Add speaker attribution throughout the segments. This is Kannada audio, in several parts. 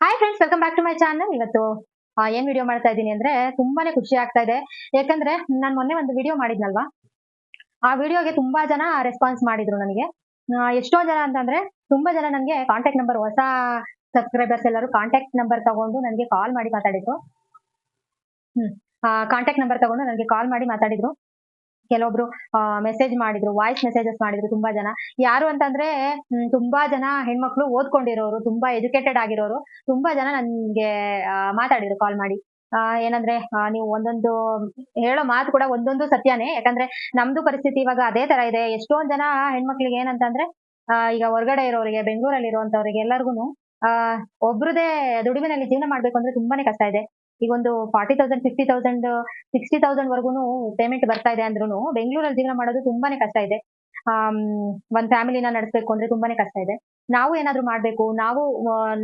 Speaker 1: Hi friends welcome back to my channel ಇವತ್ತು ಏನ್ ವಿಡಿಯೋ ಮಾಡ್ತಾ ಇದ್ದೀನಿ ಅಂದ್ರೆ ತುಂಬಾನೇ ಖುಷಿ ಆಗ್ತಾ ಇದೆ. ಯಾಕಂದ್ರೆ ನಾನು ಮೊನ್ನೆ ಒಂದು ವಿಡಿಯೋ ಮಾಡಿದ್ನಲ್ವಾ? ಆ ವಿಡಿಯೋಗೆ ತುಂಬಾ ಜನ ರೆಸ್ಪಾನ್ಸ್ ಮಾಡಿದ್ರು ನನಗೆ. ಎಷ್ಟೋ ಜನ ಅಂತಂದ್ರೆ ತುಂಬಾ ಜನ ನನಗೆ ಕಾಂಟ್ಯಾಕ್ಟ್ ನಂಬರ್ ಹೊಸ ಸಬ್ಸ್ಕ್ರೈಬರ್ಸ್ ಎಲ್ಲರೂ ಕಾಂಟ್ಯಾಕ್ಟ್ ನಂಬರ್ ತಗೊಂಡು ನನಗೆ ಕಾಲ್ ಮಾಡಿ ಮಾತಾಡಿದ್ರು. ಹ್ಮ್ ಕಾಂಟ್ಯಾಕ್ಟ್ ನಂಬರ್ ತಗೊಂಡು ನನಗೆ ಕಾಲ್ ಮಾಡಿ ಮಾತಾಡಿದ್ರು. ಕೆಲವೊಬ್ರು ಮೆಸೇಜ್ ಮಾಡಿದ್ರು ವಾಯ್ಸ್ ಮೆಸೇಜಸ್ ಮಾಡಿದ್ರು ತುಂಬಾ ಜನ. ಯಾರು ಅಂತಂದ್ರೆ ತುಂಬಾ ಜನ ಹೆಣ್ಮಕ್ಳು ಓದ್ಕೊಂಡಿರೋರು, ತುಂಬಾ ಎಜುಕೇಟೆಡ್ ಆಗಿರೋರು, ತುಂಬಾ ಜನ ನನ್ಗೆ ಮಾತಾಡಿದ್ರು ಕಾಲ್ ಮಾಡಿ. ಏನಂದ್ರೆ ನೀವು ಒಂದೊಂದು, ಹೇಳೋ ಮಾತು ಕೂಡ ಒಂದೊಂದು ಸತ್ಯನೇ. ಯಾಕಂದ್ರೆ, ನಮ್ದು ಪರಿಸ್ಥಿತಿ ಇವಾಗ ಅದೇ ತರ ಇದೆ. ಎಷ್ಟೊಂದ್ ಜನ ಹೆಣ್ಮಕ್ಳಿಗೆ ಏನಂತಂದ್ರೆ ಈಗ ಹೊರಗಡೆ ಇರೋರಿಗೆ ಬೆಂಗಳೂರಲ್ಲಿ ಇರುವಂತವ್ರಿಗೆ ಎಲ್ಲರಿಗೂ ಆ, ಒಬ್ರದೇ ದುಡಿಮೆನಲ್ಲಿ ಜೀವನ ಮಾಡ್ಬೇಕು ಅಂದ್ರೆ ತುಂಬಾನೇ ಕಷ್ಟ ಇದೆ. ಈಗ ಒಂದು forty thousand fifty thousand sixty thousand ವರ್ಗುನು payment ಬರ್ತಾ ಇದೆ ಅಂದ್ರೂ ಬೆಂಗಳೂರಲ್ಲಿ ಜೀವನ ಮಾಡೋದು ತುಂಬಾನೇ ಕಷ್ಟ ಇದೆ. ಆ ಒಂದ್ ಫ್ಯಾಮಿಲಿನ ನಡೆಸಬೇಕು ಅಂದ್ರೆ ತುಂಬಾನೇ ಕಷ್ಟ ಇದೆ. ನಾವು ಏನಾದ್ರು ಮಾಡ್ಬೇಕು, ನಾವು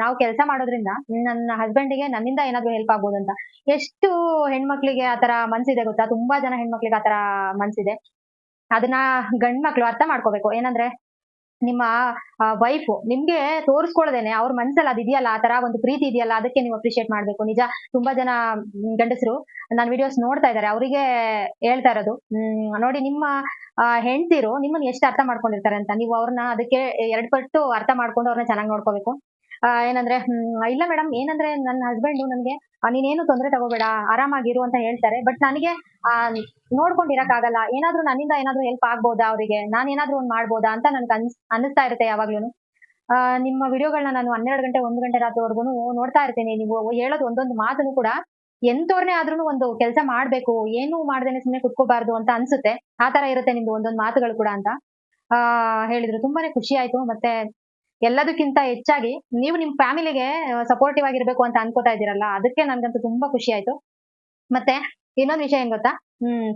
Speaker 1: ನಾವು ಕೆಲಸ ಮಾಡೋದ್ರಿಂದ ನನ್ನ ಹಸ್ಬೆಂಡಿಗೆ ನನ್ನಿಂದ ಏನಾದ್ರು ಹೆಲ್ಪ್ ಆಗ್ಬೋದು ಅಂತ. ಎಷ್ಟು ಹೆಣ್ಮಕ್ಳಿಗೆ ಆತರ ಮನ್ಸಿದೆ ಗೊತ್ತಾ? ತುಂಬಾ ಜನ ಹೆಣ್ಮಕ್ಳಿಗೆ ಆತರ ಮನ್ಸಿದೆ. ಅದನ್ನ ಗಂಡ್ ಮಕ್ಳು ಅರ್ಥ ಮಾಡ್ಕೋಬೇಕು. ಏನಂದ್ರೆ ನಿಮ್ಮ ವೈಫ್ ನಿಮ್ಗೆ ತೋರಿಸ್ಕೊಳ್ಳದೇನೆ ಅವ್ರ ಮನ್ಸಲ್ಲಿ ಅದ್ ಇದೆಯಲ್ಲ, ಆ ತರ ಒಂದು ಪ್ರೀತಿ ಇದೆಯಲ್ಲ, ಅದಕ್ಕೆ ನೀವು ಅಪ್ರಿಶಿಯೇಟ್ ಮಾಡ್ಬೇಕು. ನಿಜ, ತುಂಬಾ ಜನ ಗಂಡಸರು ನನ್ನ ವಿಡಿಯೋಸ್ ನೋಡ್ತಾ ಇದಾರೆ. ಅವರಿಗೆ ಹೇಳ್ತಾ ಇರೋದು. ನೋಡಿ ನಿಮ್ಮ ಹೆಂಡ್ತಿರು ನಿಮ್ಮನ್ನ ಎಷ್ಟು ಅರ್ಥ ಮಾಡ್ಕೊಂಡಿರ್ತಾರೆ ಅಂತ. ನೀವು ಅವ್ರನ್ನ ಅದಕ್ಕೆ ಎರಡ್ ಪಟ್ಟು ಅರ್ಥ ಮಾಡ್ಕೊಂಡು ಅವ್ರನ್ನ ಚೆನ್ನಾಗಿ ನೋಡ್ಕೋಬೇಕು. ಏನಂದ್ರೆ ಇಲ್ಲ ಮೇಡಮ್ ಏನಂದ್ರೆ ನನ್ನ ಹಸ್ಬೆಂಡ್ ನನಗೆ ನೀನೇನು ತೊಂದರೆ ತಗೋಬೇಡ, ಆರಾಮಾಗಿರು ಅಂತ ಹೇಳ್ತಾರೆ ಬಟ್ ನನಗೆ, ಆ, ನೋಡ್ಕೊಂಡಿರಕ್ಕಾಗಲ್ಲ, ಏನಾದ್ರೂ ನನ್ನಿಂದ ಏನಾದ್ರೂ ಹೆಲ್ಪ್ ಆಗ್ಬೋದಾ ಅವರಿಗೆ? ನಾನು ಏನಾದ್ರೂ ಒಂದ್ ಮಾಡ್ಬೋದಾ ಅಂತ ನನ್ಗೆ ಅನ್ಸ್, ಅನ್ನಿಸ್ತಾ ಇರುತ್ತೆ ಯಾವಾಗ್ಲೂ ನಿಮ್ಮ ವಿಡಿಯೋಗಳನ್ನ ನಾನು ಹನ್ನೆರಡು ಗಂಟೆ, ಒಂದು ಗಂಟೆ ರಾತ್ರಿವರೆಗೂ ನೋಡ್ತಾ ಇರ್ತೀನಿ. ನೀವು ಹೇಳೋದು ಒಂದೊಂದು ಮಾತನ್ನು ಕೂಡ ಎಂತವ್ರನ್ನೇ ಆದ್ರೂ ಒಂದು ಕೆಲಸ ಮಾಡ್ಬೇಕು, ಏನು ಮಾಡ್ದೇನೆ ಸುಮ್ಮನೆ ಕುತ್ಕೋಬಾರ್ದು ಅಂತ ಅನ್ಸುತ್ತೆ. ಆ ತರ ಇರುತ್ತೆ ನಿಮ್ದು ಒಂದೊಂದು ಮಾತುಗಳು ಕೂಡ ಅಂತ. ಆ, ಹೇಳಿದ್ರು. ತುಂಬಾನೇ ಖುಷಿ ಆಯ್ತು. ಮತ್ತೆ ಎಲ್ಲದಕ್ಕಿಂತ ಹೆಚ್ಚಾಗಿ ನೀವು ನಿಮ್ ಫ್ಯಾಮಿಲಿಗೆ ಸಪೋರ್ಟಿವ್ ಆಗಿರ್ಬೇಕು ಅಂತ ಅನ್ಕೋತಾ ಇದೀರಲ್ಲ ಅದಕ್ಕೆ ನನ್ಗಂತೂ ತುಂಬಾ ಖುಷಿ ಆಯ್ತು. ಮತ್ತೆ ಇನ್ನೊಂದು ವಿಷಯ ಏನ್ ಗೊತ್ತಾ? ಹ್ಮ್.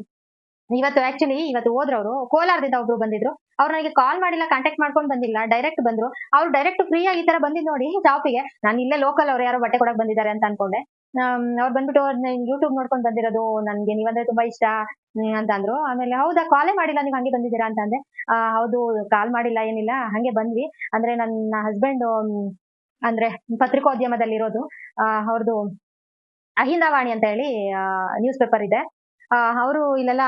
Speaker 1: ಇವತ್ತು ಆಕ್ಚುಲಿ ಇವತ್ತು ಹೋದ್ರವ್ರು, ಕೋಲಾರದಿಂದ ಒಬ್ರು ಬಂದಿದ್ರು. ಅವ್ರು ನನಗೆ ಕಾಲ್ ಮಾಡಿಲ್ಲ ಕಾಂಟ್ಯಾಕ್ಟ್ ಮಾಡ್ಕೊಂಡು ಬಂದಿಲ್ಲ ಡೈರೆಕ್ಟ್ ಬಂದ್ರು. ಅವ್ರು ಡೈರೆಕ್ಟ್ ಫ್ರೀ ಆಗಿ ಈ ತರ ಬಂದಿದ್ ನೋಡಿ ಶಾಪಿಗೆ ನಾನು ಇಲ್ಲೇ ಲೋಕಲ್ ಅವ್ರು ಯಾರೋ ಬಟ್ಟೆ ಕೊಡಕ್ ಬಂದಿದ್ದಾರೆ ಅಂತ ಅನ್ಕೊಂಡೆ. ಅವ್ರು ಬಂದ್ಬಿಟ್ಟು ಯೂಟ್ಯೂಬ್ ನೋಡ್ಕೊಂಡು ಬಂದಿರೋದು, ನನ್ಗೆ ನೀವಂದ್ರೆ ತುಂಬಾ ಇಷ್ಟ. ಹ್ಮ್, ಅಂತ ಅಂದ್ರು ಆಮೇಲೆ ಹೌದಾ ಕಾಲೇ ಮಾಡಿಲ್ಲ ನೀವು ಹಂಗೆ ಬಂದಿದ್ದೀರಾ ಅಂತ ಅಂದೆ ಆ, ಹೌದು ಕಾಲ್ ಮಾಡಿಲ್ಲ ಏನಿಲ್ಲ ಹಂಗೆ ಬಂದ್ವಿ. ಅಂದ್ರೆ ನನ್ನ ಹಸ್ಬೆಂಡ್ ಅಂದ್ರೆ ಪತ್ರಿಕೋದ್ಯಮದಲ್ಲಿ ಇರೋದು ಅವ್ರದ್ದು ಅಹಿಂದವಾಣಿ ಅಂತ ಹೇಳಿ ನ್ಯೂಸ್ ಪೇಪರ್ ಇದೆ. ಅವರು ಇಲ್ಲೆಲ್ಲ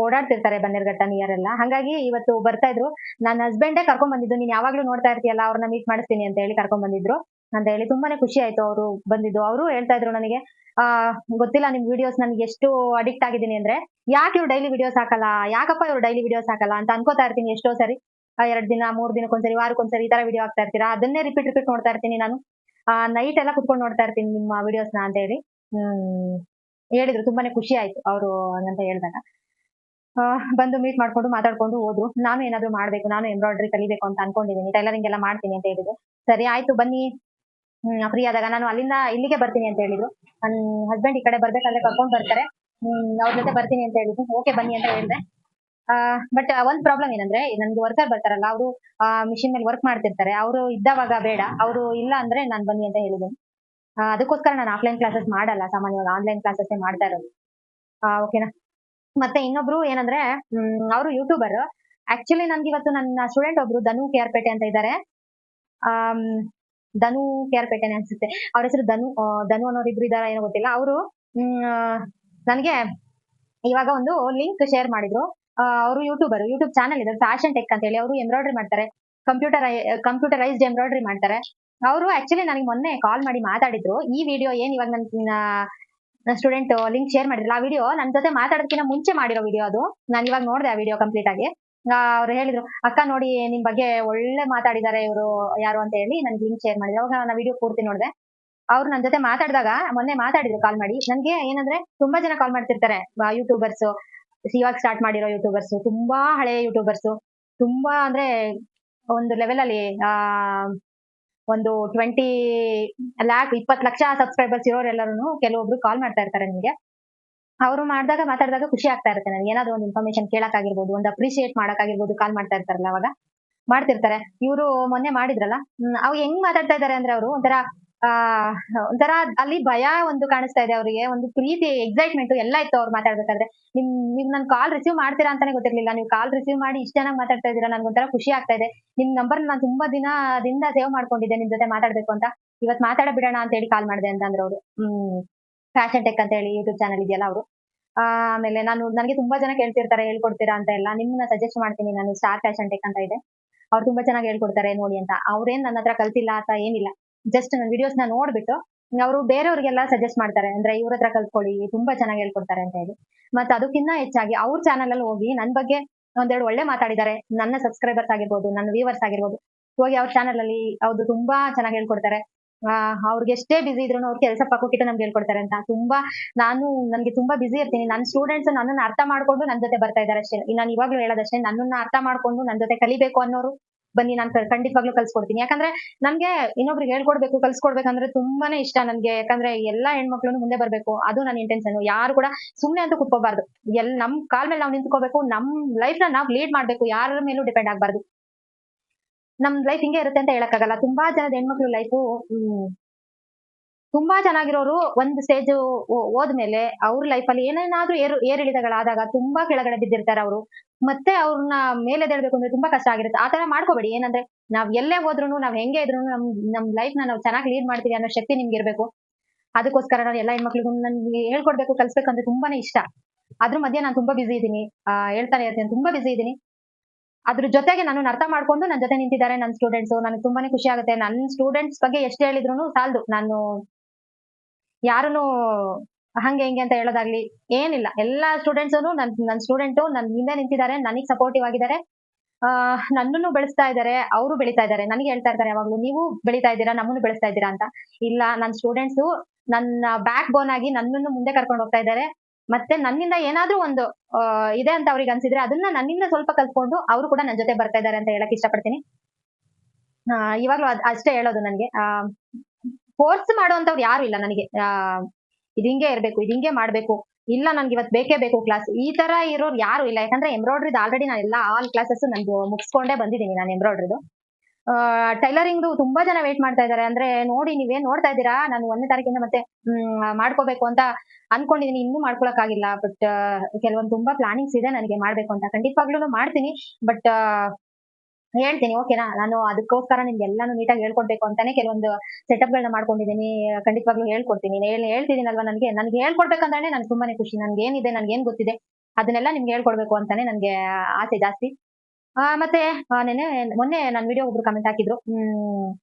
Speaker 1: ಓಡಾಡ್ತಿರ್ತಾರೆ ಬನ್ನೇರ್ಘಟ್ಟ ನಿಯರ್ ಎಲ್ಲ. ಹಾಗಾಗಿ ಇವತ್ತು ಬರ್ತಾ ಇದ್ರು. ನನ್ನ ಹಸ್ಬೆಂಡೇ ಕರ್ಕೊಂಡ್ ಬಂದಿದ್ದು. ನೀನ್ ಯಾವಾಗ್ಲೂ ನೋಡ್ತಾ ಇರ್ತೀಯಲ್ಲ ಅವ್ರನ್ನ ಮೀಟ್ ಮಾಡಿಸ್ತೀನಿ ಅಂತ ಹೇಳಿ ಕರ್ಕೊಂಡ್ ಬಂದಿದ್ರು. ಅಂತ ಹೇಳಿ ತುಂಬಾನೇ ಖುಷಿ ಆಯ್ತು ಅವರು ಬಂದಿದ್ದು. ಅವರು ಹೇಳ್ತಾ ಇದ್ರು ನನಗೆ, ಆ, ಗೊತ್ತಿಲ್ಲ ನಿಮ್ ವಿಡಿಯೋಸ್ ನನ್ಗೆ ಎಷ್ಟು ಅಡಿಕ್ಟ್ ಆಗಿದ್ದೀನಿ ಅಂದ್ರೆ, ಯಾಕೆ ಇವ್ರು ಡೈಲಿ ವಿಡಿಯೋಸ್ ಹಾಕಲ್ಲ? ಯಾಕಪ್ಪ ಇವ್ರು ಡೈಲಿ ವಿಡಿಯೋಸ್ ಹಾಕಲ್ಲ? ಅಂತ ಅನ್ಕೋತಾ ಇರ್ತೀನಿ ಎಷ್ಟೋ ಸರಿ. ಎರಡ್ ದಿನ, ಮೂರ್ ದಿನಕ್ಕೊಂದ್ಸರಿ, ವಾರಕ್ಕೊಂದ್ಸರಿ ಈ ತರ ವಿಡಿಯೋ ಹಾಕ್ತಾ ಇರ್ತೀರಾ? ಅದನ್ನೇ ರಿಪೀಟ್ ರಿಪೀಟ್ ನೋಡ್ತಾ ಇರ್ತೀನಿ ನಾನು. ಆ ನೈಟ್ ಎಲ್ಲ ಕುತ್ಕೊಂಡು ನೋಡ್ತಾ ಇರ್ತೀನಿ ನಿಮ್ಮ ವಿಡಿಯೋಸ್ನ ಅಂತ ಹೇಳಿ. ಹ್ಮ್, ಹೇಳಿದ್ರು. ತುಂಬಾನೇ ಖುಷಿ ಆಯ್ತು ಅವರು ಅಂತ ಹೇಳಿದಾಗ. ಬಂದು ಮೀಟ್ ಮಾಡ್ಕೊಂಡು ಮಾತಾಡ್ಕೊಂಡು ಹೋದ್ರು. ನಾನು ಏನಾದ್ರು ಮಾಡ್ಬೇಕು, ನಾನು ಎಂಬ್ರಾಯ್ಡ್ರಿ ಕಲಿಬೇಕು ಅಂತ ಅನ್ಕೊಂಡಿದ್ದೀನಿ. ಟೈಲರಿಂಗ್ ಎಲ್ಲ ಮಾಡ್ತೀನಿ ಅಂತ ಹೇಳಿದ್ರು. ಸರಿ, ಆಯ್ತು ಬನ್ನಿ. ಫ್ರೀ ಆದಾಗ ನಾನು ಅಲ್ಲಿಂದ ಇಲ್ಲಿಗೆ ಬರ್ತೀನಿ ಅಂತ ಹೇಳಿದ್ರು. ನನ್ನ ಹಸ್ಬೆಂಡ್ ಈ ಕಡೆ ಬರ್ಬೇಕಾದ್ರೆ ಕರ್ಕೊಂಡ್ ಬರ್ತಾರೆ. ಹ್ಮ್, ಅವ್ರ ಜೊತೆ ಬರ್ತೀನಿ ಅಂತ ಹೇಳಿದ್ರು. ಓಕೆ ಬನ್ನಿ ಅಂತ ಹೇಳಿದೆ ಬಟ್ ಒಂದ್ ಪ್ರಾಬ್ಲಮ್ ಏನಂದ್ರೆ, ನನ್ಗೆ ವರ್ಕರ್ ಬರ್ತಾರಲ್ಲ, ಅವರು ಮಿಷಿನ್ ಮೇಲೆ ವರ್ಕ್ ಮಾಡ್ತಿರ್ತಾರೆ. ಅವರು ಇದ್ದಾವಾಗ ಬೇಡ. ಅವರು ಇಲ್ಲ ಅಂದ್ರೆ ನಾನು ಬನ್ನಿ ಅಂತ ಹೇಳಿದೆ ಅದಕ್ಕೋಸ್ಕರ ನಾನು ಆಫ್ಲೈನ್ ಕ್ಲಾಸಸ್ ಮಾಡಲ್ಲ, ಸಾಮಾನ್ಯವಾಗಿ ಆನ್ಲೈನ್ ಕ್ಲಾಸಸ್ ಮಾಡ್ತಾ ಇರೋದು. ಓಕೆನಾ ಮತ್ತೆ ಇನ್ನೊಬ್ರು ಏನಂದ್ರೆ ಅವರು ಯೂಟ್ಯೂಬರ್ ಆಕ್ಚುಲಿ ನನ್ಗೆ ಇವತ್ತು ನನ್ನ ಸ್ಟೂಡೆಂಟ್ ಒಬ್ರು ಧನು ಕೆ ಆರ್ ಪೇಟೆ ಅಂತ ಇದ್ದಾರೆ. ಆಮ್, ಆರ್ ಪೇಟೆನೆ ಅನ್ಸುತ್ತೆ. ಅವ್ರ ಹೆಸರು ಧನು ಧನು ಅನ್ನೋರು ಇಬ್ರು ಇದಾರ ಏನೋ ಗೊತ್ತಿಲ್ಲ. ಅವರು ನನಗೆ ಇವಾಗ ಒಂದು ಲಿಂಕ್ ಶೇರ್ ಮಾಡಿದ್ರು. ಅವರು ಯೂಟ್ಯೂಬರ್ ಯೂಟ್ಯೂಬ್ ಚಾನಲ್ ಇದೆ ಫ್ಯಾಷನ್ ಟೆಕ್ ಅಂತ ಹೇಳಿ. ಅವರು ಎಂಬ್ರಾಯ್ಡ್ರಿ ಮಾಡ್ತಾರೆ. ಕಂಪ್ಯೂಟರ್ ಕಂಪ್ಯೂಟರೈಸ್ಡ್ ಎಂಬ್ರಾಯ್ಡ್ರಿ ಮಾಡ್ತಾರೆ. ಅವರು ಆಕ್ಚುಲಿ ನನಗೆ ಮೊನ್ನೆ ಕಾಲ್ ಮಾಡಿ ಮಾತಾಡಿದ್ರು. ಈ ವಿಡಿಯೋ ಏನ್ ಇವಾಗ ನನ್ನ ಸ್ಟೂಡೆಂಟ್ ಲಿಂಕ್ ಶೇರ್ ಮಾಡಿದ್ರು ಆ ವಿಡಿಯೋ ನನ್ನ ಜೊತೆ ಮಾತಾಡೋದಕ್ಕಿಂತ ಮುಂಚೆ ಮಾಡಿರೋ ವಿಡಿಯೋ ಅದು. ನಾನು ಇವಾಗ ನೋಡಿದೆ ಆ ವಿಡಿಯೋ ಕಂಪ್ಲೀಟ್ ಆಗಿ. ಅವ್ರು ಹೇಳಿದ್ರು, ಅಕ್ಕ ನೋಡಿ, ನಿಮ್ ಬಗ್ಗೆ ಒಳ್ಳೆ ಮಾತಾಡಿದ್ದಾರೆ ಇವರು, ಯಾರು ಅಂತ ಹೇಳಿ ನನ್ಗೆ ಲಿಂಕ್ ಶೇರ್ ಮಾಡಿದ್ರು. ಅವಾಗ ನಾನು ವಿಡಿಯೋ ಪೂರ್ತಿ ನೋಡಿದೆ. ಅವ್ರು ನನ್ ಜೊತೆ ಮಾತಾಡಿದಾಗ, ಮೊನ್ನೆ ಮಾತಾಡಿದ್ರು ಕಾಲ್ ಮಾಡಿ. ನನ್ಗೆ ಏನಂದ್ರೆ, ತುಂಬಾ ಜನ ಕಾಲ್ ಮಾಡ್ತಿರ್ತಾರೆ ಯೂಟ್ಯೂಬರ್ಸ್ ಇವಾಗ ಸ್ಟಾರ್ಟ್ ಮಾಡಿರೋ ಯೂಟ್ಯೂಬರ್ಸ್ ತುಂಬಾ ಹಳೆಯ ಯೂಟ್ಯೂಬರ್ಸ್ ತುಂಬಾ ಅಂದ್ರೆ, ಒಂದು ಲೆವೆಲ್ ಅಲ್ಲಿ, ಆ, ಒಂದು ಟ್ವೆಂಟಿ ಲ್ಯಾಕ್ ಇಪ್ಪತ್ತು ಲಕ್ಷ ಸಬ್ಸ್ಕ್ರೈಬರ್ಸ್ ಇರೋರೆಲ್ಲರೂ ಕೆಲವೊಬ್ರು ಕಾಲ್ ಮಾಡ್ತಾ ಇರ್ತಾರೆ ನಿಮಗೆ. ಅವರು ಮಾಡಿದಾಗ ಮಾತಾಡಿದಾಗ ಖುಷಿ ಆಗ್ತಾ ಇರುತ್ತೆ ನನಗೆ. ಏನಾದ್ರು ಒಂದು ಇನ್ಫಾರ್ಮೇಶನ್ ಕೇಳಕ್ಕಾಗಿರ್ಬೋದು, ಒಂದು ಅಪ್ರಿಶಿಯೇಟ್ ಮಾಡಕ್ಕಾಗಿರ್ಬೋದು ಕಾಲ್ ಮಾಡ್ತಾ ಇರ್ತಾರಲ್ಲ ಅವಾಗ ಮಾಡ್ತಿರ್ತಾರೆ. ಇವರು ಮೊನ್ನೆ ಮಾಡಿದ್ರಲ್ಲ ಅವ್ ಹೆಂಗ್ ಮಾತಾಡ್ತಾ ಇದಾರೆ ಅಂದ್ರೆ ಅವರು ಒಂಥರ, ಆ, ಒಂಥರ ಅಲ್ಲಿ ಭಯ ಒಂದು ಕಾಣಿಸ್ತಾ ಇದೆ ಅವರಿಗೆ, ಒಂದು ಪ್ರೀತಿ ಎಕ್ಸೈಟ್ಮೆಂಟ್ ಎಲ್ಲ ಇತ್ತು ಅವ್ರು ಮಾತಾಡ್ಬೇಕಾದ್ರೆ. ನಿಮ್ ನೀವ್ ನನ್ ಕಾಲ್ ರಿಸೀವ್ ಮಾಡ್ತೀರಾ ಅಂತಾನೆ ಗೊತ್ತಿರ್ಲಿಲ್ಲ. ನೀವು ಕಾಲ್ ರಿಸೀವ್ ಮಾಡಿ ಇಷ್ಟ ಚೆನ್ನಾಗಿ ಮಾತಾಡ್ತಾ ಇದೀರಾ ನನ್ಗೊಂಥರ ಖುಷಿ ಆಗ್ತಾ ಇದೆ. ನಿಮ್ ನಂಬರ್ ನಾನು ತುಂಬಾ ದಿನದಿಂದ ಸೇವ್ ಮಾಡ್ಕೊಂಡಿದ್ದೆ ನಿಮ್ ಜೊತೆ ಮಾತಾಡ್ಬೇಕು ಅಂತ. ಇವತ್ ಮಾತಾಡ ಬಿಡೋಣ ಅಂತ ಹೇಳಿ ಕಾಲ್ ಮಾಡಿದೆ ಅಂತ ಅಂದ್ರೆ ಅವರು. ಹ್ಮ್. ಫ್ಯಾಷನ್ ಟೆಕ್ ಅಂತ ಹೇಳಿ ಯೂಟ್ಯೂಬ್ ಚಾನಲ್ ಇದೆಯಲ್ಲ ಅವರು. ಆಮೇಲೆ ನಾನು ನನಗೆ ತುಂಬಾ ಜನ ಕೇಳ್ತಿರ್ತಾರೆ, ಹೇಳ್ಕೊಡ್ತೀರಾ ಅಂತ ಎಲ್ಲ. ನಿಮ್ನ ಸಜೆಸ್ಟ್ ಮಾಡ್ತೀನಿ ನಾನು ಸ್ಟಾರ್ ಫ್ಯಾಷನ್ ಟೆಕ್ ಅಂತ ಇದೆ. ಅವ್ರು ತುಂಬಾ ಚೆನ್ನಾಗಿ ಹೇಳ್ಕೊಡ್ತಾರೆ ನೋಡಿ ಅಂತ. ಅವ್ರೇನ್ ನನ್ನ ಹತ್ರ ಕಲ್ತಿಲ್ಲ ಅಂತ ಏನಿಲ್ಲ. ಜಸ್ಟ್ ನನ್ನ ವಿಡಿಯೋಸ್ನ ನೋಡ್ಬಿಟ್ಟು ಅವರು ಬೇರೆಯವ್ರಿಗೆಲ್ಲ ಸಜೆಸ್ಟ್ ಮಾಡ್ತಾರೆ. ಅಂದ್ರೆ ಇವ್ರ ಹತ್ರ ಕಲ್ತ್ಕೊಳ್ಳಿ, ತುಂಬಾ ಚೆನ್ನಾಗಿ ಹೇಳ್ಕೊಡ್ತಾರೆ ಅಂತ ಹೇಳಿ. ಮತ್ತೆ ಅದಕ್ಕಿಂತ ಹೆಚ್ಚಾಗಿ ಅವ್ರ ಚಾನಲ್ ಅಲ್ಲಿ ಹೋಗಿ ನನ್ನ ಬಗ್ಗೆ ಒಂದೆರಡು ಒಳ್ಳೆ ಮಾತಾಡಿದ್ದಾರೆ ನನ್ನ ಸಬ್ಸ್ಕ್ರೈಬರ್ಸ್ ಆಗಿರ್ಬೋದು, ನನ್ನ ವ್ಯೂವರ್ಸ್ ಆಗಿರ್ಬೋದು. ಹೋಗಿ ಅವ್ರ ಚಾನಲ್ ಅಲ್ಲಿ ಅವ್ರು ತುಂಬಾ ಚೆನ್ನಾಗಿ ಹೇಳ್ಕೊಡ್ತಾರೆ. ಅವ್ರಿಗೆ ಎಷ್ಟೇ ಬಿಸಿ ಇದ್ರು ಅವ್ರ ಕೆಲಸ ಪಕ್ಕಕ್ಕಿಟ್ಟು ನಮ್ಗೆ ಹೇಳ್ಕೊಡ್ತಾರೆ ಅಂತ. ತುಂಬಾ ನಾನು, ನನ್ಗೆ ತುಂಬಾ ಬಿಸಿ ಇರ್ತೀನಿ. ನನ್ನ ಸ್ಟೂಡೆಂಟ್ಸ್ ನನ್ನನ್ನ ಅರ್ಥ ಮಾಡ್ಕೊಂಡು ನನ್ನ ಜೊತೆ ಬರ್ತಾ ಇದ್ದಾರೆ ಅಷ್ಟೇ. ನಾನು ಇವಾಗ್ಲೂ ಹೇಳೋದಷ್ಟೇ, ನನ್ನನ್ನ ಅರ್ಥ ಮಾಡ್ಕೊಂಡು ನನ್ನ ಜೊತೆ ಕಲಿಬೇಕು ಅನ್ನೋರು ಬನ್ನಿ, ನಾನು ಖಂಡಿತವಾಗ್ಲೂ ಕಲ್ಸ್ಕೊಡ್ತೀನಿ. ಯಾಕಂದ್ರೆ ನನ್ಗೆ ಇನ್ನೊಬ್ರಿಗೆ ಹೇಳ್ಕೊಡ್ಬೇಕು, ಕಲ್ಸ್ಕೊಡ್ಬೇಕಂದ್ರೆ ತುಂಬಾನೇ ಇಷ್ಟ ನನ್ಗೆ. ಯಾಕಂದ್ರೆ ಎಲ್ಲಾ ಹೆಣ್ಮಕ್ಳು ಮುಂದೆ ಬರ್ಬೇಕು. ಅದು ನನ್ನ ಇಂಟೆನ್ಷನ್ ಯಾರು ಕೂಡ ಸುಮ್ನೆ ಅಂತ ಕುತ್ಕೋಬಾರ್ದು. ಎಲ್, ನಮ್ ಕಾಲ್ ಮೇಲೆ ನಾವು ನಿಂತ್ಕೋಬೇಕು, ನಮ್ ಲೈಫ್ನ ನಾವ್ ಲೀಡ್ ಮಾಡ್ಬೇಕು. ಯಾರ ಮೇಲೂ ಡಿಪೆಂಡ್ ಆಗ್ಬಾರ್ದು. ನಮ್ ಲೈಫ್ ಹಿಂಗೆ ಇರುತ್ತೆ ಅಂತ ಹೇಳಕ್ಕಾಗಲ್ಲ. ತುಂಬಾ ಜನದ ಹೆಣ್ಮಕ್ಳು ಲೈಫು ತುಂಬಾ ಚೆನ್ನಾಗಿರೋರು ಒಂದ್ ಸ್ಟೇಜ್ ಹೋದ್ಮೇಲೆ ಅವ್ರ ಅಲ್ಲಿ ಏನೇನಾದ್ರೂ ಏರು ಏರಿಳಿತಗಳಾದಾಗ ತುಂಬಾ ಕೆಳಗಡೆ ಬಿದ್ದಿರ್ತಾರೆ ಅವರು. ಮತ್ತೆ ಅವ್ರನ್ನ ಮೇಲೆ ಎದ್ದೇಳ್ಬೇಕು ಅಂದ್ರೆ ತುಂಬಾ ಕಷ್ಟ ಆಗಿರುತ್ತೆ. ಆ ತರ ಮಾಡ್ಕೋಬೇಡಿ. ಏನಂದ್ರೆ ನಾವ್ ಎಲ್ಲೇ ಹೋದ್ರು ನಾವ್ ಹೆಂಗೆ ಇದ್ರು ನಮ್ ನಮ್ ಲೈಫ್ನ ನಾವು ಚೆನ್ನಾಗಿ ಲೀಡ್ ಮಾಡ್ತೀವಿ ಅನ್ನೋ ಶಕ್ತಿ ನಿಮ್ಗೆ ಇರ್ಬೇಕು. ಅದಕ್ಕೋಸ್ಕರ ನಾನು ಎಲ್ಲಾ ಹೆಣ್ಮಕ್ಳಿಗೂ ನನ್ಗೆ ಹೇಳ್ಕೊಡ್ಬೇಕು ಕಲ್ಸ್ಬೇಕಂದ್ರೆ ತುಂಬಾನೇ ಇಷ್ಟ. ಅದ್ರ ಮಧ್ಯೆ ನಾನು ತುಂಬಾ ಬಿಸಿ ಇದ್ದೀನಿ. ಆ, ಹೇಳ್ತಾನೆ ಇರ್ತೀನಿ. ತುಂಬಾ ಬಿಸಿ ಇದ್ದೀನಿ. ಅದ್ರ ಜೊತೆಗೆ ನಾನು ಅರ್ಥ ಮಾಡ್ಕೊಂಡು ನನ್ನ ಜೊತೆ ನಿಂತಿದ್ದಾರೆ ನನ್ನ ಸ್ಟೂಡೆಂಟ್ಸ್ ನನಗೆ ತುಂಬಾನೇ ಖುಷಿ ಆಗುತ್ತೆ. ನನ್ನ ಸ್ಟೂಡೆಂಟ್ಸ್ ಬಗ್ಗೆ ಎಷ್ಟು ಹೇಳಿದ್ರು ಸಾಲದು. ನಾನು ಯಾರನ್ನು ಹಂಗೆ ಹಿಂಗೆ ಅಂತ ಹೇಳೋದಾಗ್ಲಿ ಏನಿಲ್ಲ. ಎಲ್ಲಾ ಸ್ಟೂಡೆಂಟ್ಸ್ ನನ್ ನನ್ನ ಸ್ಟೂಡೆಂಟ್ ನನ್ ಹಿಂದೆ ನಿಂತಿದ್ದಾರೆ. ನನಗೆ ಸಪೋರ್ಟಿವ್ ಆಗಿದ್ದಾರೆ. ಆ, ನನ್ನನ್ನು ಬೆಳೆಸ್ತಾ ಇದ್ದಾರೆ. ಅವರು ಬೆಳಿತಾ ಇದ್ದಾರೆ. ನನಗೆ ಹೇಳ್ತಾ ಇರ್ತಾರೆ ಯಾವಾಗ್ಲೂ, ನೀವು ಬೆಳಿತಾ ಇದ್ದೀರಾ? ನಮ್ಮನ್ನು ಬೆಳೆಸ್ತಾ ಇದ್ದೀರಾ? ಅಂತ. ಇಲ್ಲ ನನ್ನ ಸ್ಟೂಡೆಂಟ್ಸ್ ನನ್ನ ಬ್ಯಾಕ್ ಬೋನ್ ಆಗಿ ನನ್ನನ್ನು ಮುಂದೆ ಕರ್ಕೊಂಡು ಹೋಗ್ತಾ ಇದ್ದಾರೆ. ಮತ್ತೆ ನನ್ನಿಂದ ಏನಾದ್ರೂ ಒಂದು ಆ, ಇದೆ ಅಂತ ಅವ್ರಿಗೆ ಅನ್ಸಿದ್ರೆ ಅದನ್ನ ನನ್ನಿಂದ ಸ್ವಲ್ಪ ಕಲ್ತ್ಕೊಂಡು ಅವರು ಕೂಡ ನನ್ನ ಜೊತೆ ಬರ್ತಾ ಇದಾರೆ ಅಂತ ಹೇಳಕ್ ಇಷ್ಟಪಡ್ತೀನಿ. ಆ, ಇವಾಗ್ಲೂ ಅಷ್ಟೇ ಹೇಳೋದು ನನಗೆ. ಫೋರ್ಸ್ ಮಾಡುವಂತವ್ರು ಯಾರು ಇಲ್ಲ ನನಗೆ. ಆ, ಇದಿಂಗೆ ಇರ್ಬೇಕು ಇದು ಮಾಡ್ಬೇಕು. ಇಲ್ಲ ನನ್ಗೆ ಇವತ್ತು ಬೇಕೇ ಬೇಕು ಕ್ಲಾಸ್ ಈ ತರ ಇರೋರು ಯಾರು ಇಲ್ಲ. ಯಾಕಂದ್ರೆ ಎಂಬ್ರಾಯ್ಡ್ರಿದ್ ಆಲ್ರೆಡಿ ನಾನು ಎಲ್ಲಾ ಆಲ್ ಕ್ಲಾಸಸ್ ನಂದು ಮುಗಿಸ್ಕೊಂಡೇ ಬಂದಿದ್ದೀನಿ ನಾನು ಎಂಬ್ರಾಯ್ಡ್ರಿದು ಟೈಲರಿಂಗ್ ತುಂಬಾ ಜನ ವೇಟ್ ಮಾಡ್ತಾ ಇದ್ದಾರೆ. ಅಂದ್ರೆ ನೋಡಿ ನೀವೇನ್ ನೋಡ್ತಾ ಇದ್ದೀರಾ? ನಾನು ಒಂದನೇ ತಾರೀಕಿಂದ ಮತ್ತೆ ಮಾಡ್ಕೋಬೇಕು ಅಂತ ಅನ್ಕೊಂಡಿದೀನಿ. ಇನ್ನೂ ಮಾಡ್ಕೊಳಕ್ ಆಗಿಲ್ಲ ಬಟ್ ಕೆಲವೊಂದು ತುಂಬಾ ಪ್ಲಾನಿಂಗ್ಸ್ ಇದೆ ನನಗೆ ಮಾಡ್ಬೇಕು ಅಂತ. ಖಂಡಿತವಾಗ್ಲೂ ಮಾಡ್ತೀನಿ. ಬಟ್ ಹೇಳ್ತೀನಿ. ಓಕೆನಾ ನಾನು ಅದಕ್ಕೋಸ್ಕರ ನಿಮ್ಗೆ ಎಲ್ಲಾನು ನೀಟಾಗಿ ಹೇಳ್ಕೊಡ್ಬೇಕು ಅಂತಾನೆ ಕೆಲವೊಂದು ಸೆಟಪ್ ಗಳನ್ನ ಮಾಡ್ಕೊಂಡಿದ್ದೀನಿ ಖಂಡಿತವಾಗ್ಲೂ ಹೇಳ್ಕೊಡ್ತೀನಿ. ಹೇಳ್ ಹೇಳ್ತಿದ್ದೀನಲ್ವಾ ನನಗೆ? ನನ್ಗೆ ಹೇಳ್ಕೊಡ್ಬೇಕಂದ್ರೆ ನನ್ಗೆ ತುಂಬಾನೇ ಖುಷಿ. ನನ್ಗೆ ಏನಿದೆ ನನ್ಗೆ ಏನ್ ಗೊತ್ತಿದೆ ಅದನ್ನೆಲ್ಲ ನಿಮ್ಗೆ ಹೇಳ್ಕೊಡ್ಬೇಕು ಅಂತಾನೆ ನನ್ಗೆ ಆಸೆ ಜಾಸ್ತಿ. ಆ, ಮತ್ತೆ ನೆನೆ ಮೊನ್ನೆ ನನ್ನ ವಿಡಿಯೋ ಒಬ್ರು ಕಮೆಂಟ್ ಹಾಕಿದ್ರು. ಹ್ಮ್.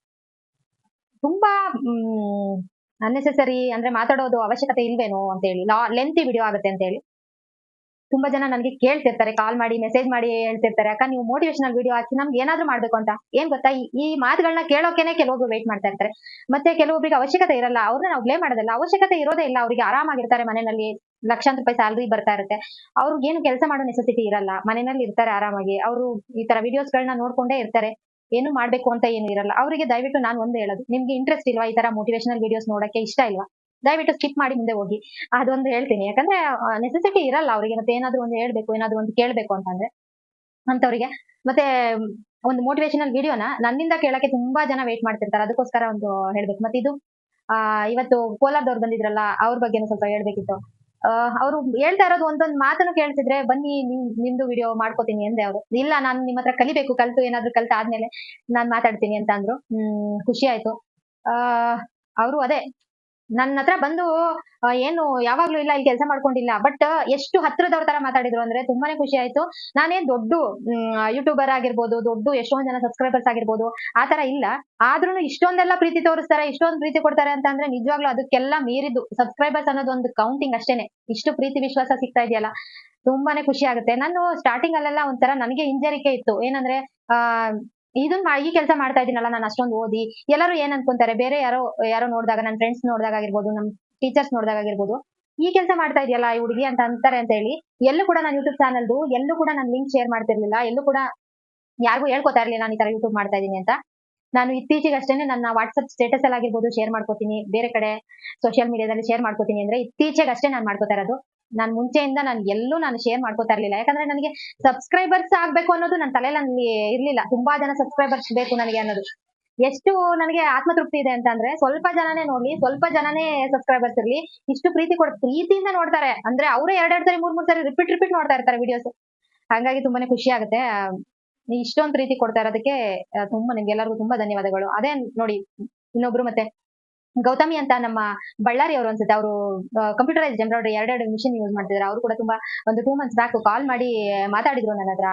Speaker 1: ತುಂಬಾ, ಹ್ಮ್ ಅನ್ನೆಸೆಸರಿ ಅಂದ್ರೆ ಮಾತಾಡೋದು ಅವಶ್ಯಕತೆ ಇಲ್ವೇನೋ ಅಂತ ಹೇಳಿ. ಲೆಂತಿ ವಿಡಿಯೋ ಆಗುತ್ತೆ ಅಂತ ಹೇಳಿ. ತುಂಬಾ ಜನ ನನಗೆ ಕೇಳ್ತಿರ್ತಾರೆ ಕಾಲ್ ಮಾಡಿ ಮೆಸೇಜ್ ಮಾಡಿ ಹೇಳ್ತಿರ್ತಾರೆ, ಅಕ್ಕ, ನೀವು ಮೋಟಿವೇಶನಲ್ ವಿಡಿಯೋ ಹಾಕಿ ನಮ್ಗೆ ಏನಾದ್ರು ಮಾಡ್ಬೇಕು ಅಂತ. ಏನ್ ಗೊತ್ತಾ? ಈ- ಈ ಮಾತುಗಳನ್ನ ಕೇಳೋಕೆನೆ ಕೆಲವೊಬ್ರು ವೇಟ್ ಮಾಡ್ತಾ ಇರ್ತಾರೆ. ಮತ್ತೆ ಕೆಲವೊಬ್ರಿಗೆ ಅವಶ್ಯಕತೆ ಇರಲ್ಲ, ಅವ್ರನ್ನ ನಾವು ಬ್ಲೇ ಮಾಡೋದಿಲ್ಲ. ಅವಶ್ಯಕತೆ ಇರೋದೇ ಇಲ್ಲ, ಅವ್ರಿಗೆ ಆರಾಮಾಗಿರ್ತಾರೆ ಮನೆಯಲ್ಲಿ, ಲಕ್ಷಾಂತರ ರೂಪಾಯಿ ಸ್ಯಾಲ್ರಿ ಬರ್ತಾ ಇರುತ್ತೆ. ಅವ್ರಿಗೆ ಏನು ಕೆಲಸ ಮಾಡೋ ನೆಸೆಸಿಟಿ ಇರಲ್ಲ, ಮನೆಯಲ್ಲಿ ಇರ್ತಾರೆ ಆರಾಮಾಗಿ. ಅವರು ಈ ತರ ವಿಡಿಯೋಸ್ ಗಳನ್ನ ನೋಡ್ಕೊಂಡೇ ಇರ್ತಾರೆ. ಏನು ಮಾಡ್ಬೇಕು ಅಂತ ಏನು ಇರಲ್ಲ. ಅವರಿಗೆ ದಯವಿಟ್ಟು ನಾನು ಒಂದು ಹೇಳೋದು, ನಿಮ್ಗೆ ಇಂಟ್ರೆಸ್ಟ್ ಇಲ್ವಾ ಈ ತರ ಮೋಟಿವೇಶನಲ್ ವಿಡಿಯೋಸ್ ನೋಡಕ್ಕೆ? ಇಷ್ಟ ಇಲ್ವಾ? ದಯವಿಟ್ಟು ಸ್ಕಿಪ್ ಮಾಡಿ ಮುಂದೆ ಹೋಗಿ. ಅದೊಂದು ಹೇಳ್ತೀನಿ. ಯಾಕಂದ್ರೆ ನೆಸೆಸಿಟಿ ಇರಲ್ಲ ಅವರಿಗೆ. ಮತ್ತೆ ಏನಾದ್ರು ಒಂದು ಹೇಳ್ಬೇಕು, ಏನಾದ್ರು ಒಂದು ಕೇಳ್ಬೇಕು ಅಂತಂದ್ರೆ, ಅಂತವ್ರಿಗೆ. ಮತ್ತೆ, ಒಂದು ಮೋಟಿವೇಶನಲ್ ವಿಡಿಯೋನ ನನ್ನಿಂದ ಕೇಳಕ್ಕೆ ತುಂಬಾ ಜನ ವೇಟ್ ಮಾಡ್ತಿರ್ತಾರೆ. ಅದಕ್ಕೋಸ್ಕರ ಒಂದು ಹೇಳ್ಬೇಕು. ಮತ್ತೆ ಇದು, ಆ, ಇವತ್ತು ಕೋಲಾರದವ್ರು ಬಂದಿದ್ರಲ್ಲ, ಅವ್ರ ಬಗ್ಗೆ ಸ್ವಲ್ಪ ಹೇಳ್ಬೇಕಿತ್ತು. ಅವರು ಹೇಳ್ತಾ ಇರೋದು ಒಂದೊಂದು ಮಾತನ್ನು ಕೇಳ್ತಿದ್ರೆ, ಬನ್ನಿ, ನಿಮ್, ನಿಮ್ದು ವಿಡಿಯೋ ಮಾಡ್ಕೋತೀನಿ ಅಂದೆ ಅವರು. ಇಲ್ಲ, ನಾನು ನಿಮ್ಮ ಹತ್ರ ಕಲಿಬೇಕು, ಕಲ್ತು, ಏನಾದ್ರು ಕಲ್ತ ಆದ್ಮೇಲೆ ನಾನ್ ಮಾತಾಡ್ತೀನಿ ಅಂತ ಅಂದ್ರು ಹ್ಮ್, ಖುಷಿ ಆಯ್ತು. ಆ, ಅವರು ಅದೇ ನನ್ನ ಹತ್ರ ಬಂದು ಏನು ಯಾವಾಗ್ಲೂ ಇಲ್ಲ, ಇಲ್ಲಿ ಕೆಲಸ ಮಾಡ್ಕೊಂಡಿಲ್ಲ ಬಟ್ ಎಷ್ಟು ಹತ್ರದವ್ರ ತರ ಮಾತಾಡಿದ್ರು ಅಂದ್ರೆ ತುಂಬಾನೇ ಖುಷಿ ಆಯ್ತು. ನಾನೇನ್ ದೊಡ್ಡ ಯೂಟ್ಯೂಬರ್ ಆಗಿರ್ಬೋದು, ದೊಡ್ಡ ಎಷ್ಟೊಂದ್ ಜನ ಸಬ್ಸ್ಕ್ರೈಬರ್ಸ್ ಆಗಿರ್ಬೋದು, ಆ ತರ ಇಲ್ಲ. ಆದ್ರೂ ಇಷ್ಟೊಂದೆಲ್ಲ ಪ್ರೀತಿ ತೋರಿಸ್ತಾರೆ, ಇಷ್ಟೊಂದು ಪ್ರೀತಿ ಕೊಡ್ತಾರೆ ಅಂತ ಅಂದ್ರೆ ನಿಜವಾಗ್ಲೂ ಅದಕ್ಕೆಲ್ಲ ಮೀರಿದ್ದು. ಸಬ್ಸ್ಕ್ರೈಬರ್ಸ್ ಅನ್ನೋದು ಒಂದು ಕೌಂಟಿಂಗ್ ಅಷ್ಟೇನೆ. ಇಷ್ಟು ಪ್ರೀತಿ ವಿಶ್ವಾಸ ಸಿಗ್ತಾ ಇದೆಯಲ್ಲ. ತುಂಬಾನೇ ಖುಷಿ ಆಗುತ್ತೆ. ನಾನು ಸ್ಟಾರ್ಟಿಂಗ್ ಅಲ್ಲೆಲ್ಲ ಒಂಥರ ನನಗೆ ಹಿಂಜರಿಕೆ ಇತ್ತು. ಏನಂದ್ರೆ, ಆ ಇದನ್ ಈ ಕೆಲಸ ಮಾಡ್ತಾ ಇದೀನಲ್ಲ ನಾನು ಅಷ್ಟೊಂದು ಓದಿ, ಎಲ್ಲರೂ ಏನ್ ಅನ್ಕೊಂತಾರೆ? ಬೇರೆ ಯಾರೋ ಯಾರೋ ನೋಡಿದಾಗ ನನ್ನ ಫ್ರೆಂಡ್ಸ್ ನೋಡಿದಾಗ ಆಗಿರ್ಬೋದು, ನಮ್ ಟೀಚರ್ಸ್ ನೋಡಿದಾಗ ಆಗಿರ್ಬೋದು, ಈ ಕೆಲಸ ಮಾಡ್ತಾ ಇದೆಯಲ್ಲ ಈ ಹುಡುಗಿ ಅಂತ ಅಂತಾರೆ ಅಂತ ಹೇಳಿ, ಎಲ್ಲೂ ಕೂಡ ನಾನು ಯೂಟ್ಯೂಬ್ ಚಾನಲ್ದು ಎಲ್ಲೂ ಕೂಡ ನಾನು ಲಿಂಕ್ ಶೇರ್ ಮಾಡ್ತಿರ್ಲಿಲ್ಲ, ಎಲ್ಲೂ ಕೂಡ ಯಾರಿಗೂ ಹೇಳ್ಕೊತಾ ಇರ್ಲಿಲ್ಲ ನಾನು ಈ ತರ ಯೂಟ್ಯೂಬ್ ಮಾಡ್ತಾ ಇದೀನಿ ಅಂತ. ನಾನು ಇತ್ತೀಚೆಗೆ ನನ್ನ ವಾಟ್ಸ್ಆಪ್ ಸ್ಟೇಟಸ್ ಅಲ್ಲಿ ಆಗಿರ್ಬೋದು ಶೇರ್ ಮಾಡ್ಕೋತೀನಿ, ಬೇರೆ ಕಡೆ ಸೋಷಿಯಲ್ ಮೀಡಿಯಾದಲ್ಲಿ ಶೇರ್ ಮಾಡ್ಕೋತೀನಿ ಅಂದ್ರೆ ಇತ್ತೀಚೆಗೆ ಅಷ್ಟೇ ನಾನು ಮಾಡ್ಕೋತಾ ಇರೋದು. ನಾನು ಮುಂಚೆಯಿಂದ ನಾನು ಎಲ್ಲೂ ನಾನು ಶೇರ್ ಮಾಡ್ಕೋತಾ ಇರಲಿಲ್ಲ. ಯಾಕಂದ್ರೆ ನನಗೆ ಸಬ್ಸ್ಕ್ರೈಬರ್ಸ್ ಆಗ್ಬೇಕು ಅನ್ನೋದು ನನ್ನ ತಲೆಯಲ್ಲಿ ಇರ್ಲಿಲ್ಲ. ತುಂಬಾ ಜನ ಸಬ್ಸ್ಕ್ರೈಬರ್ಸ್ ಬೇಕು ನನಗೆ ಅನ್ನೋದು. ಎಷ್ಟು ನನಗೆ ಆತ್ಮತೃಪ್ತಿ ಇದೆ ಅಂತ ಅಂದ್ರೆ ಸ್ವಲ್ಪ ಜನನೇ ನೋಡ್ಲಿ ಸ್ವಲ್ಪ ಜನನೇ ಸಬ್ಸ್ಕ್ರೈಬರ್ಸ್ ಇರ್ಲಿ, ಇಷ್ಟು ಪ್ರೀತಿ ಕೊಡ್ ಪ್ರೀತಿಯಿಂದ ನೋಡ್ತಾರೆ. ಅಂದ್ರೆ ಅವರೇ ಎರಡೆರಡು ಸರಿ, ಮೂರ್ ಮೂರ್ ಸರಿ ರಿಪೀಟ್ ರಿಪೀಟ್ ನೋಡ್ತಾ ಇರ್ತಾರೆ ವಿಡಿಯೋಸ್ ಹಾಗಾಗಿ ತುಂಬಾನೇ ಖುಷಿ ಆಗುತ್ತೆ. ಆ, ಇಷ್ಟೊಂದು ಪ್ರೀತಿ ಕೊಡ್ತಾ ಇರೋದಕ್ಕೆ ತುಂಬಾ ನಿಮ್ಗೆ ಎಲ್ಲರಿಗೂ ತುಂಬಾ ಧನ್ಯವಾದಗಳು. ಅದೇ ನೋಡಿ ಇನ್ನೊಬ್ರು ಮತ್ತೆ ಗೌತಮಿ ಅಂತ ನಮ್ಮ ಬಳ್ಳಾರಿ ಅವರು ಅನ್ಸುತ್ತೆ. ಅವರು ಕಂಪ್ಯೂಟರೈಸ್ ಎಂಬ್ರಾಯ್ಡ್ರಿ ಎರಡೆರಡು ಮಿಷಿನ್ ಯೂಸ್ ಮಾಡ್ತಿದ್ದಾರೆ ಅವ್ರು ಕೂಡ ತುಂಬಾ ಒಂದು ಟೂ ಮಂತ್ಸ್ ಬ್ಯಾಕ್ ಕಾಲ್ ಮಾಡಿ ಮಾತಾಡಿದ್ರು ನನ್ನ ಹತ್ರ.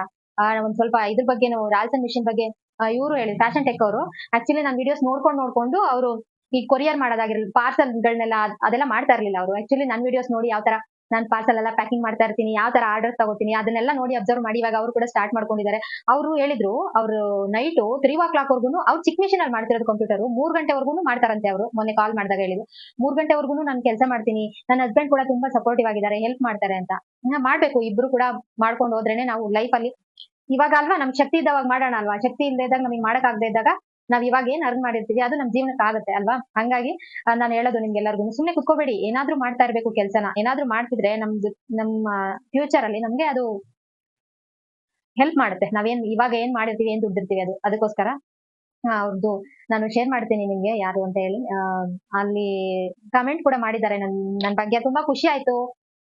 Speaker 1: ಒಂದ್ ಸ್ವಲ್ಪ ಇದ್ರ ಬಗ್ಗೆ ರಾಲ್ಸನ್ ಮಿಷಿನ್ ಬಗ್ಗೆ ಇವರು ಹೇಳಿ ಫ್ಯಾಷನ್ ಟೆಕ್ ಅವರು. ಆಕ್ಚುಲಿ ನಾನು ವಿಡಿಯೋಸ್ ನೋಡ್ಕೊಂಡು ನೋಡ್ಕೊಂಡು ಅವರು ಈ ಕೊರಿಯರ್ ಮಾಡೋದಾಗಿರ್ಲಿ ಪಾರ್ಸಲ್ಗಳನ್ನೆಲ್ಲ ಅದೆಲ್ಲ ಮಾಡ್ತಾ ಇರ್ಲಿಲ್ಲ ಅವರು. ಆಕ್ಚುಲಿ ನನ್ನ ವಿಡಿಯೋಸ್ ನೋಡಿ ಯಾವ ತರ ನಾನು ಪಾರ್ಸಲ್ ಎಲ್ಲ ಪ್ಯಾಕಿಂಗ್ ಮಾಡ್ತಾ ಇರ್ತೀನಿ, ಯಾವ ತರ ಆರ್ಡರ್ ತಗೋತೀನಿ, ಅದನ್ನೆಲ್ಲ ನೋಡಿ ಅಬ್ಸರ್ವ್ ಮಾಡಿ ಇವಾಗ ಅವರು ಕೂಡ ಸ್ಟಾರ್ಟ್ ಮಾಡ್ಕೊಂಡಿದ್ದಾರೆ. ಅವರು ಹೇಳಿದ್ರು, ಅವರು ನೈಟ್ ತ್ರೀ ಓ ಕ್ಲಾಕ್ ವರ್ಗು ಅವ್ರು ಚಿಕ್ಕ ಮಿಷಿನ್ ಅಲ್ಲಿ ಮಾಡ್ತಿರೋದು ಕಂಪ್ಯೂಟರ್ ಮೂರ್ ಗಂಟೆವರೆಗೂ ಮಾಡ್ತಾರಂತೆ ಅವರು, ಮೊನ್ನೆ ಕಾಲ್ ಮಾಡಿದಾಗ ಹೇಳಿದ್ರು. ಮೂರ್ ಗಂಟೆವರೆಗೂ ನಾನು ಕೆಲಸ ಮಾಡ್ತೀನಿ ನನ್ನ ಹಸ್ಬೆಂಡ್ ಕೂಡ ತುಂಬಾ ಸಪೋರ್ಟಿವ್ ಆಗಿದ್ದಾರೆ ಹೆಲ್ಪ್ ಮಾಡ್ತಾರೆ ಅಂತ. ಮಾಡ್ಬೇಕು, ಇಬ್ರು ಕೂಡ ಮಾಡ್ಕೊಂಡು ಹೋದ್ರೇನೆ ನಾವು ಲೈಫ್ ಅಲ್ಲಿ ಇವಾಗ ಅಲ್ವಾ ನಮ್ ಶಕ್ತಿ ಇದ್ದಾಗ ಮಾಡೋಣ ಅಲ್ವಾ? ಶಕ್ತಿ ಇಲ್ಲದೆ ಇದ್ದಾಗ ನಮಗೆ ಮಾಡಕ್ ಆಗದೆ ಇದ್ದಾಗ ನಾವ್ ಇವಾಗ ಏನ್ ಅರ್ನ್ ಮಾಡಿರ್ತೀವಿ, ಅದು ನಮ್ ಜೀವನಕ್ಕೆ ಆಗುತ್ತೆ ಅಲ್ವಾ? ಹಂಗಾಗಿ ನಾನು ಹೇಳೋದು ನಿಮ್ಗೆ ಎಲ್ಲರಿಗೂ ಸುಮ್ನೆ ಕುತ್ಕೋಬೇಡಿ, ಏನಾದ್ರೂ ಮಾಡ್ತಾ ಇರ್ಬೇಕು ಕೆಲ್ಸನ. ಏನಾದ್ರೂ ಮಾಡ್ತಿದ್ರೆ ನಮ್ದು ನಮ್ಮ ಫ್ಯೂಚರ್ ಅಲ್ಲಿ ನಮ್ಗೆ ಅದು ಹೆಲ್ಪ್ ಮಾಡುತ್ತೆ. ನಾವೇನ್ ಇವಾಗ ಏನ್ ಮಾಡಿರ್ತೀವಿ, ಏನ್ ದುಡ್ಡಿರ್ತೀವಿ ಅದು, ಅದಕ್ಕೋಸ್ಕರ. ಅವ್ರದ್ದು ನಾನು ಶೇರ್ ಮಾಡ್ತೀನಿ ನಿಮ್ಗೆ, ಯಾರು ಅಂತ ಹೇಳಿ. ಅಲ್ಲಿ ಕಮೆಂಟ್ ಕೂಡ ಮಾಡಿದ್ದಾರೆ ನನ್ ನನ್ ಬಗ್ಗೆ. ತುಂಬಾ ಖುಷಿ ಆಯ್ತು.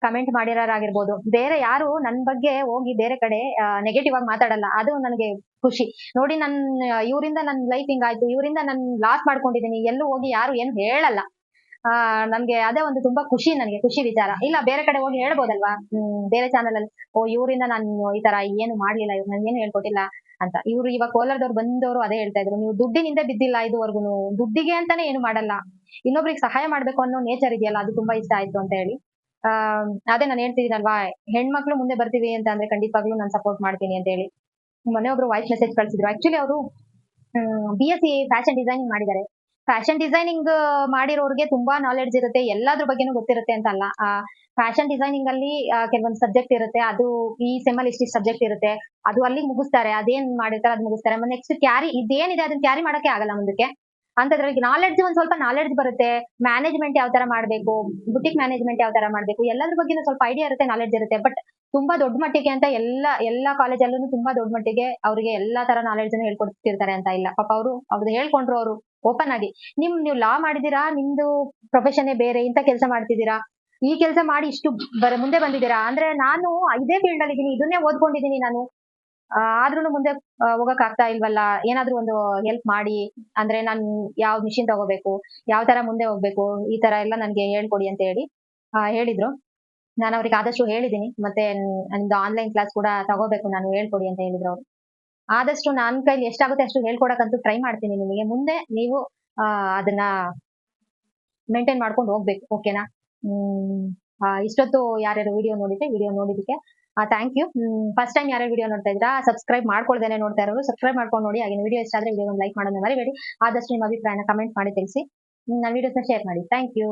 Speaker 1: ಕಮೆಂಟ್ ಮಾಡಿರೋರಾಗಿರ್ಬೋದು. ಬೇರೆ ಯಾರು ನನ್ ಬಗ್ಗೆ ಹೋಗಿ ಬೇರೆ ಕಡೆ ನೆಗೆಟಿವ್ ಆಗಿ ಮಾತಾಡಲ್ಲ. ಅದು ನನಗೆ ಖುಷಿ. ನೋಡಿ ನನ್, ಇವರಿಂದ ನನ್ ಲೈಫ್ ಹಿಂಗಾಯ್ತು. ಇವರಿಂದ ನನ್ ಲಾಸ್ ಮಾಡ್ಕೊಂಡಿದ್ದೀನಿ ಎಲ್ಲೂ ಹೋಗಿ ಯಾರು ಏನು ಹೇಳಲ್ಲ. ಆ ನನ್ಗೆ ಅದೇ ಒಂದು ತುಂಬಾ ಖುಷಿ ನನಗೆ, ಖುಷಿ ವಿಚಾರ. ಇಲ್ಲ, ಬೇರೆ ಕಡೆ ಹೋಗಿ ಹೇಳ್ಬೋದಲ್ವಾ? ಬೇರೆ ಚಾನಲ್ ಅಲ್ಲಿ, ಓ, ಇವರಿಂದ ನಾನು ಈ ತರ ಏನು ಮಾಡ್ಲಿಲ್ಲ, ಇವ್ರು ನನ್ ಏನು ಹೇಳ್ಕೊಟ್ಟಿಲ್ಲ ಅಂತ. ಇವ್ರು ಇವಾಗ ಕೋಲಾರದವ್ರು ಬಂದವರು ಅದೇ ಹೇಳ್ತಾ ಇದ್ರು. ನೀವು ದುಡ್ಡಿನಿಂದ ಬಿದ್ದಿಲ್ಲ ಇದುವರೆಗೂ ದುಡ್ಡಿಗೆ ಅಂತಾನೆ ಏನು ಮಾಡಲ್ಲ. ಇನ್ನೊಬ್ರಿಗೆ ಸಹಾಯ ಮಾಡ್ಬೇಕು ಅನ್ನೋ ನೇಚರ್ ಇದೆಯಲ್ಲ, ಅದು ತುಂಬಾ ಇಷ್ಟ ಆಯ್ತು ಅಂತ ಹೇಳಿ. ಆ ಅದೇ ನಾನು ಹೇಳ್ತಿದ್ದೀನಲ್ವಾ, ಹೆಣ್ಮಕ್ಳು ಮುಂದೆ ಬರ್ತೀವಿ ಅಂತ ಅಂದ್ರೆ ಖಂಡಿತವಾಗ್ಲೂ ನಾನು ಸಪೋರ್ಟ್ ಮಾಡ್ತೀನಿ ಅಂತ ಹೇಳಿ. ಮೊನ್ನೆ ಒಬ್ರು ವಾಯ್ಸ್ ಮೆಸೇಜ್ ಕಳ್ಸಿದ್ರು. ಆಕ್ಚುಲಿ ಅವರು B S C fashion designing ಮಾಡಿದ್ದಾರೆ. ಫ್ಯಾಷನ್ ಡಿಸೈನಿಂಗ್ ಮಾಡಿರೋರಿಗೆ ತುಂಬಾ ನಾಲೆಡ್ಜ್ ಇರುತ್ತೆ, ಎಲ್ಲಾದ್ರ ಬಗ್ಗೆನೂ ಗೊತ್ತಿರುತ್ತೆ ಅಂತ ಅಲ್ಲ. ಫ್ಯಾಷನ್ ಡಿಸೈನಿಂಗ್ ಅಲ್ಲಿ ಕೆಲವೊಂದು ಸಬ್ಜೆಕ್ಟ್ ಇರುತ್ತೆ, ಅದು ಈ ಅಲ್ಲಿ ಇಷ್ಟಿಷ್ಟು ಸಬ್ಜೆಕ್ಟ್ ಇರುತ್ತೆ, ಅದು ಅಲ್ಲಿ ಮುಗಿಸ್ತಾರೆ, ಅದೇನ್ ಮಾಡಿರ್ತಾರೆ ಅದು ಮುಗಿಸ್ತಾರೆ. ನೆಕ್ಸ್ಟ್ ಕ್ಯಾರಿ ಇದೇನಿದೆ ಅದನ್ನ ಕ್ಯಾರಿ ಮಾಡಕ್ಕೆ ಆಗಲ್ಲ ಮುಂದಕ್ಕೆ. ಅಂತದ್ರಲ್ಲಿ ನಾಲೆಡ್ಜ್ ಒಂದ್ ಸ್ವಲ್ಪ ನಾಲೆಡ್ಜ್ ಬರುತ್ತೆ. ಮ್ಯಾನೇಜ್ಮೆಂಟ್ ಯಾವ ತರ ಮಾಡ್ಬೇಕು? ಬುಟಿಕ್ ಮ್ಯಾನೇಜ್ಮೆಂಟ್ ಯಾವ ತರ ಮಾಡ್ಬೇಕು? ಎಲ್ಲದ್ರ ಬಗ್ಗೆ ಸ್ವಲ್ಪ ಐಡಿಯಾ ಇರುತ್ತೆ ನಾಲೆಡ್ಜ್ ಇರುತ್ತೆ. ಬಟ್ ತುಂಬಾ ದೊಡ್ಡ ಮಟ್ಟಿಗೆ ಅಂತ ಎಲ್ಲ, ಎಲ್ಲಾ ಕಾಲೇಜಲ್ಲೂ ತುಂಬಾ ದೊಡ್ಡ ಮಟ್ಟಿಗೆ ಅವರಿಗೆ ಎಲ್ಲಾ ತರ ನಾಲೆಡ್ಜ್ ಹೇಳ್ಕೊಡ್ತಿರ್ತಾರೆ ಅಂತ ಇಲ್ಲ. ಪಾಪ ಅವರು ಅವ್ರದ್ದು ಹೇಳ್ಕೊಂಡ್ರು ಅವರು ಓಪನ್ ಆಗಿ. ನಿಮ್, ನೀವು ಲಾ ಮಾಡಿದೀರಾ ನಿಮ್ದು ಪ್ರೊಫೆಷನ್ ಬೇರೆ ಇಂತ ಕೆಲಸ ಮಾಡ್ತಿದ್ದೀರಾ? ಈ ಕೆಲಸ ಮಾಡಿ ಇಷ್ಟು ಬರ, ಮುಂದೆ ಬಂದಿದ್ದೀರಾ? ಅಂದ್ರೆ ನಾನು ಇದೇ ಫೀಲ್ಡ್ ಅಲ್ಲಿ ಇದೀನಿ ಇದನ್ನೇ ಓದ್ಕೊಂಡಿದೀನಿ ನಾನು. ಆದ್ರೂ ಮುಂದೆ ಹೋಗಕ್ ಆಗ್ತಾ ಇಲ್ವಲ್ಲ? ಏನಾದ್ರೂ ಒಂದು ಹೆಲ್ಪ್ ಮಾಡಿ ಅಂದ್ರೆ ನಾನ್ ಯಾವ ಮಿಷಿನ್ ತಗೋಬೇಕು ಯಾವ ತರ ಮುಂದೆ ಹೋಗ್ಬೇಕು ಈ ತರ ಎಲ್ಲ ನನ್ಗೆ ಹೇಳ್ಕೊಡಿ ಅಂತ ಹೇಳಿ ಆ, ಹೇಳಿದ್ರು. ನಾನು ಅವ್ರಿಗೆ ಆದಷ್ಟು ಹೇಳಿದೀನಿ ಮತ್ತೆ ನಿಮ್ದು ಆನ್ಲೈನ್ ಕ್ಲಾಸ್ ಕೂಡ ತಗೋಬೇಕು ನಾನು ಹೇಳ್ಕೊಡಿ ಅಂತ ಹೇಳಿದ್ರು ಅವ್ರು. ಆದಷ್ಟು ನನ್ನ ಕೈಲಿ ಎಷ್ಟಾಗುತ್ತೆ ಅಷ್ಟು ಹೇಳ್ಕೊಡಕ್ಕಂತೂ ಟ್ರೈ ಮಾಡ್ತೀನಿ ನಿಮಗೆ. ಮುಂದೆ ನೀವು ಅದನ್ನ ಮೇಂಟೈನ್ ಮಾಡ್ಕೊಂಡು ಹೋಗ್ಬೇಕು ಓಕೆನಾ ಹ್ಮ್ ಇಷ್ಟೊತ್ತು ಯಾರ್ಯಾರು ವಿಡಿಯೋ ನೋಡಿದ್ರೆ ವಿಡಿಯೋ ನೋಡಿದಕ್ಕೆ ಥ್ಯಾಂಕ್ ಯು ಫಸ್ಟ್ ಟೈಮ್ ಯಾರು ವಿಡಿಯೋ ನೋಡ್ತಾ ಇದ್ರಾ ಸಬ್ಸ್ಕ್ರೈಬ್ ಮಾಡ್ಕೊಳ್ದೇನೆ ನೋಡ್ತಾ ಇರೋರು. ಸಬ್ಸ್ಕ್ರೈಬ್ ಮಾಡ್ಕೊಂಡು ನೋಡಿ ಆಗಿನ ವಿಡಿಯೋ ಇಷ್ಟ ಆದ್ರೆ ವಿಡಿಯೋ ಲೈಕ್ ಮಾಡೋದನ್ನ ಮರಿಬೇಡಿ. ಆದಷ್ಟು ನಿಮ್ಮ ಅಭಿಪ್ರಾಯನ ಕಮೆಂಟ್ ಮಾಡಿ ತಿಳಿಸಿ. ನನ್ನ ವಿಡಿಯೋಸ್ನ ಶೇರ್ ಮಾಡಿ. Thank you